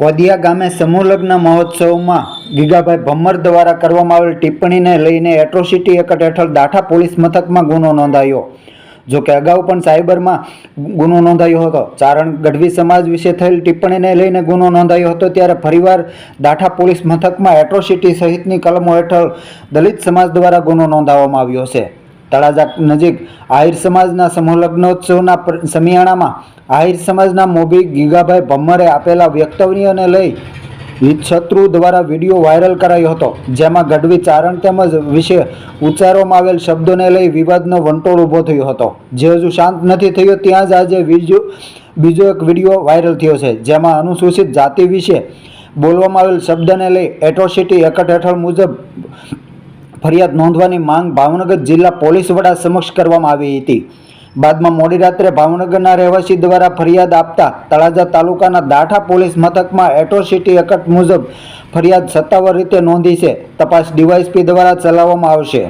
કોદિયા ગામે સમૂહ લગ્ન મહોત્સવમાં ગીગાભાઈ ભમ્મર દ્વારા કરવામાં આવેલ ટિપ્પણીને લઈને એટ્રોસિટી એકટ હેઠળ દાઠા પોલીસ મથકમાં ગુનો નોંધાયો. જો કે અગાઉ પણ સાયબરમાં ગુનો નોંધાયો હતો. ચારણ ગઢવી સમાજ વિશે થયેલ ટિપ્પણીને લઈને ગુનો નોંધાયો હતો ત્યારે ફરીવાર દાઠા પોલીસ મથકમાં એટ્રોસિટી સહિતની કલમો હેઠળ દલિત સમાજ દ્વારા ગુનો નોંધાવવામાં આવ્યો છે. તળાજા નજીક આહિર સમાજના સમૂહ લગ્નોત્સવના સમિયાણામાં આહિર સમાજના મોભી ગીગાભાઈ ભમ્મરે આપેલા વ્યક્તવ્યને લઈ હિતશત્રુ દ્વારા વીડિયો વાયરલ કરાયો હતો, જેમાં ગઢવી ચારણ તેમજ વિશે ઉચ્ચારવામાં આવેલ શબ્દોને લઈ વિવાદનો વંટોળ ઊભો થયો હતો. જે હજુ શાંત નથી થયો ત્યાં જ આજે બીજો બીજો એક વીડિયો વાયરલ થયો છે, જેમાં અનુસૂચિત જાતિ વિશે બોલવામાં આવેલ શબ્દને લઈ એટ્રોસિટી એકટ હેઠળ મુજબ ફરિયાદ નોંધવાની માંગ ભાવનગર જિલ્લા પોલીસ વડા સમક્ષ કરવામાં આવી હતી. બાદમાં મોડી રાત્રે ભાવનગરના રહેવાસી દ્વારા ફરિયાદ આપતા તળાજા તાલુકાના દાઠા પોલીસ મથકમાં એટ્રોસિટી એકટ મુજબ ફરિયાદ સત્તાવાર રીતે નોંધી છે. તપાસ ડીવાયસપી દ્વારા ચલાવવામાં આવશે.